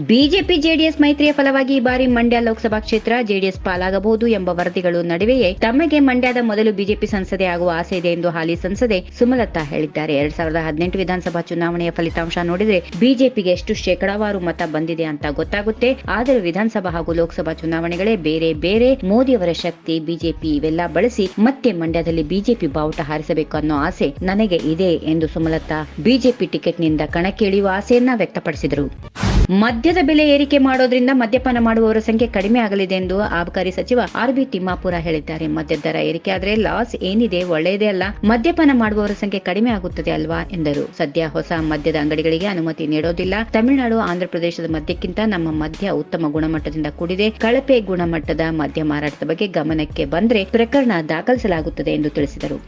BJP JDS ಮೈತ್ರಿಯ ಫಲವಾಗಿ ಈ ಬಾರಿ ಮಂಡ್ಯ ಲೋಕಸಭಾ ಕ್ಷೇತ್ರ ಜೆಡಿಎಸ್ ಪಾಲಾಗಬಹುದು ಎಂಬ ವರದಿಗಳು ನಡುವೆಯೇ ತಮಗೆ ಮಂಡ್ಯದ ಮೊದಲು ಬಿಜೆಪಿ ಸಂಸದೆ ಆಗುವ ಆಸೆ ಇದೆ ಎಂದು ಹಾಲಿ ಸಂಸದೆ ಸುಮಲತಾ ಹೇಳಿದ್ದಾರೆ. ಎರಡ್ ಸಾವಿರದ ಹದಿನೆಂಟು ವಿಧಾನಸಭಾ ಚುನಾವಣೆಯ ಫಲಿತಾಂಶ ನೋಡಿದ್ರೆ ಬಿಜೆಪಿಗೆ ಎಷ್ಟು ಶೇಕಡಾವಾರು ಮತ ಬಂದಿದೆ ಅಂತ ಗೊತ್ತಾಗುತ್ತೆ. ಆದರೆ ವಿಧಾನಸಭಾ ಹಾಗೂ ಲೋಕಸಭಾ ಚುನಾವಣೆಗಳೇ ಬೇರೆ ಬೇರೆ. ಮೋದಿಯವರ ಶಕ್ತಿ, ಬಿಜೆಪಿ ಇವೆಲ್ಲ ಬಳಸಿ ಮತ್ತೆ ಮಂಡ್ಯದಲ್ಲಿ ಬಿಜೆಪಿ ಬಾವುಟ ಹಾರಿಸಬೇಕು ಅನ್ನೋ ಆಸೆ ನನಗೆ ಇದೆ ಎಂದು ಸುಮಲತಾ ಬಿಜೆಪಿ ಟಿಕೆಟ್ನಿಂದ ಕಣಕ್ಕಿಳಿಯುವ ಆಸೆಯನ್ನ ವ್ಯಕ್ತಪಡಿಸಿದರು. ಮದ್ಯದ ಬೆಲೆ ಏರಿಕೆ ಮಾಡೋದ್ರಿಂದ ಮದ್ಯಪಾನ ಮಾಡುವವರ ಸಂಖ್ಯೆ ಕಡಿಮೆ ಆಗಲಿದೆ ಎಂದು ಆಬಕಾರಿ ಸಚಿವ ಆರ್ ಬಿ ತಿಮ್ಮಾಪುರ ಹೇಳಿದ್ದಾರೆ. ಮದ್ಯದ ದರ ಏರಿಕೆ ಆದ್ರೆ ಲಾಸ್ ಏನಿದೆ ಒಳ್ಳೆಯದೇ ಅಲ್ಲ, ಮದ್ಯಪಾನ ಮಾಡುವವರ ಸಂಖ್ಯೆ ಕಡಿಮೆ ಆಗುತ್ತದೆ ಅಲ್ವಾ ಎಂದರು. ಸದ್ಯ ಹೊಸ ಮದ್ಯದ ಅಂಗಡಿಗಳಿಗೆ ಅನುಮತಿ ನೀಡೋದಿಲ್ಲ. ತಮಿಳುನಾಡು, ಆಂಧ್ರಪ್ರದೇಶದ ಮದ್ಯಕ್ಕಿಂತ ನಮ್ಮ ಮದ್ಯ ಉತ್ತಮ ಗುಣಮಟ್ಟದಿಂದ ಕೂಡಿದೆ. ಕಳಪೆ ಗುಣಮಟ್ಟದ ಮದ್ಯ ಮಾರಾಟದ ಬಗ್ಗೆ ಗಮನಕ್ಕೆ ಬಂದ್ರೆ ಪ್ರಕರಣ ದಾಖಲಿಸಲಾಗುತ್ತದೆ ಎಂದು ತಿಳಿಸಿದರು.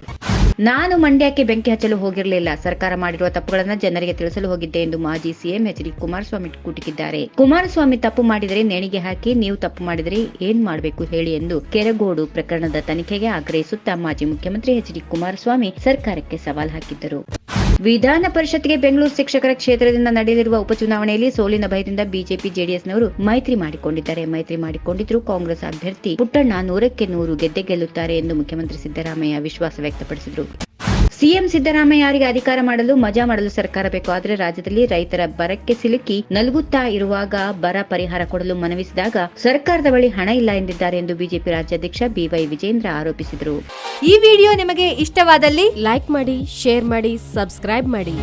ನಾನು ಮಂಡ್ಯಕ್ಕೆ ಬೆಂಕಿ ಹಚ್ಚಲು ಹೋಗಿರಲಿಲ್ಲ. ಸರ್ಕಾರ ಮಾಡಿರುವ ತಪ್ಪುಗಳನ್ನು ಜನರಿಗೆ ತಿಳಿಸಲು ಹೋಗಿದ್ದೆ ಎಂದು ಮಾಜಿ ಸಿಎಂ ಎಚ್ ಡಿ ಕುಮಾರಸ್ವಾಮಿ ಕುಟುಕಿದ್ದಾರೆ. ಕುಮಾರಸ್ವಾಮಿ ತಪ್ಪು ಮಾಡಿದರೆ ನೇಣಿಗೆ ಹಾಕಿ ನೀವು ತಪ್ಪು ಮಾಡಿದರೆ ಏನ್ ಮಾಡಬೇಕು ಹೇಳಿ ಎಂದು ಕೆರಗೋಡು ಪ್ರಕರಣದ ತನಿಖೆಗೆ ಆಗ್ರಹಿಸುತ್ತಾ ಮಾಜಿ ಮುಖ್ಯಮಂತ್ರಿ ಎಚ್ ಡಿ ಕುಮಾರಸ್ವಾಮಿ ಸರ್ಕಾರಕ್ಕೆ ಸವಾಲ್ ಹಾಕಿದ್ದರು. ವಿಧಾನ ಪರಿಷತ್ಗೆ ಬೆಂಗಳೂರು ಶಿಕ್ಷಕರ ಕ್ಷೇತ್ರದಿಂದ ನಡೆಯಲಿರುವ ಉಪಚುನಾವಣೆಯಲ್ಲಿ ಸೋಲಿನ ಭಯದಿಂದ ಬಿಜೆಪಿ ಜೆಡಿಎಸ್ನವರು ಮೈತ್ರಿ ಮಾಡಿಕೊಂಡಿದ್ದಾರೆ. ಮೈತ್ರಿ ಮಾಡಿಕೊಂಡಿದ್ರು ಕಾಂಗ್ರೆಸ್ ಅಭ್ಯರ್ಥಿ ಪುಟ್ಟಣ್ಣ ನೂರಕ್ಕೆ ನೂರು ಗೆದ್ದೆ ಗೆಲ್ಲುತ್ತಾರೆ ಎಂದು ಮುಖ್ಯಮಂತ್ರಿ ಸಿದ್ದರಾಮಯ್ಯ ವಿಶ್ವಾಸ ವ್ಯಕ್ತಪಡಿಸಿದರು. ಸಿಎಂ ಸಿದ್ದರಾಮಯ್ಯ ಯಾರಿಗೆ ಅಧಿಕಾರ ಮಾಡಲು ಮಜಾ ಮಾಡಲು ಸರ್ಕಾರ ಬೇಕು. ಆದರೆ ರಾಜ್ಯದಲ್ಲಿ ರೈತರ ಬರಕ್ಕೆ ಸಿಲುಕಿ ನಲುಗುತ್ತಾ ಇರುವಾಗ ಬರ ಪರಿಹಾರ ಕೊಡಲು ಮನವಿಸಿದಾಗ ಸರ್ಕಾರದ ಬಳಿ ಹಣ ಇಲ್ಲ ಎಂದಿದ್ದಾರೆ ಎಂದು ಬಿಜೆಪಿ ರಾಜ್ಯಾಧ್ಯಕ್ಷ ಬಿವೈ ವಿಜೇಂದ್ರ ಆರೋಪಿಸಿದರು. ಈ ವಿಡಿಯೋ ನಿಮಗೆ ಇಷ್ಟವಾದಲ್ಲಿ ಲೈಕ್ ಮಾಡಿ, ಶೇರ್ ಮಾಡಿ, ಸಬ್ಸ್ಕ್ರೈಬ್ ಮಾಡಿ.